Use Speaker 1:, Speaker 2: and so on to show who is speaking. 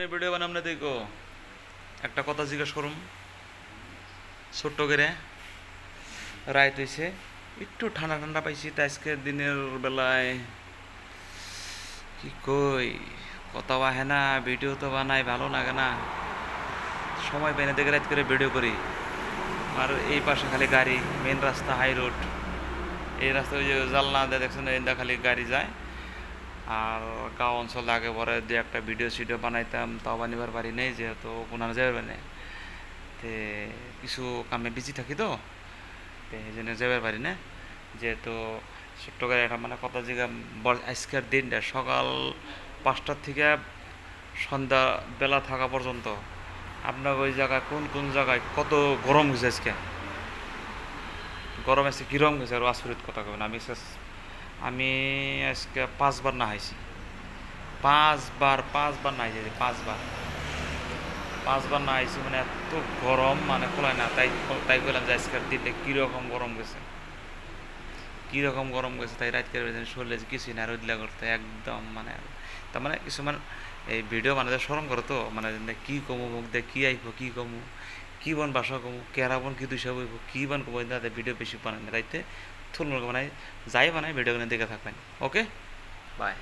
Speaker 1: Video বানাম না, দেখো। একটা কথা জিজ্ঞেস করুন ছোট্ট করে। রাইত হয়েছে একটু ঠান্ডা ঠান্ডা পাইছি তাই আজকে দিনের বেলায় কি কই? কথা আহে না ভিডিও তো বানাই, ভালো লাগে না। সময় পেনে দেখে রাত করে ভিডিও করি। আর এই পাশে খালি গাড়ি মেন রাস্তা হাই রোড এই রাস্তা ওই যে জালনা দেখছেন খালি গাড়ি যায়। আর গাঁও অঞ্চল আগে পরে দু একটা ভিডিও সিডিও বানাইতাম, তাও বানিবার পারি নেই, যেহেতু কোনো যাবে মানে তে কিছু কামে বিজি থাকি তো এই জন্য যাবার পারি না যেহেতু ছোট্ট একটা মানে কথা জিগা আজকের দিনটা সকাল পাঁচটার থেকে সন্ধ্যা বেলা থাকা পর্যন্ত। আপনার ওই জায়গায় কোন কোন জায়গায় কত গরম হয়েছে আজকে? গরম আছে কিরম গেছে আর আসরিত কথা কবেন আমি আমি আজকে পাঁচবার না হাইছি পাঁচবার পাঁচবার না হাইছি পাঁচবার। পাঁচবার না হাইছি মানে এত গরম মানে খোলায় না, তাই তাই বললাম যে আজকের দিনটা কীরকম গরম গেছে। কীরকম গরম গেছে, তাই রাত করে শরীরে কিছুই না রোদিলা করতে একদম মানে তার মানে কিছুমান এই ভিডিও মানে স্মরণ করো তো মানে কি কমু মুখ দে কি আইব, কি কমু, কি বন বাসা কমু, কেরা বন কি দুইসা বইব, কি বন কমু তাতে ভিডিও বেশি বানাই না রাইতে থুল মানে যাই বানাই ভিডিওগুলো দেখে থাকবেন। Okay bye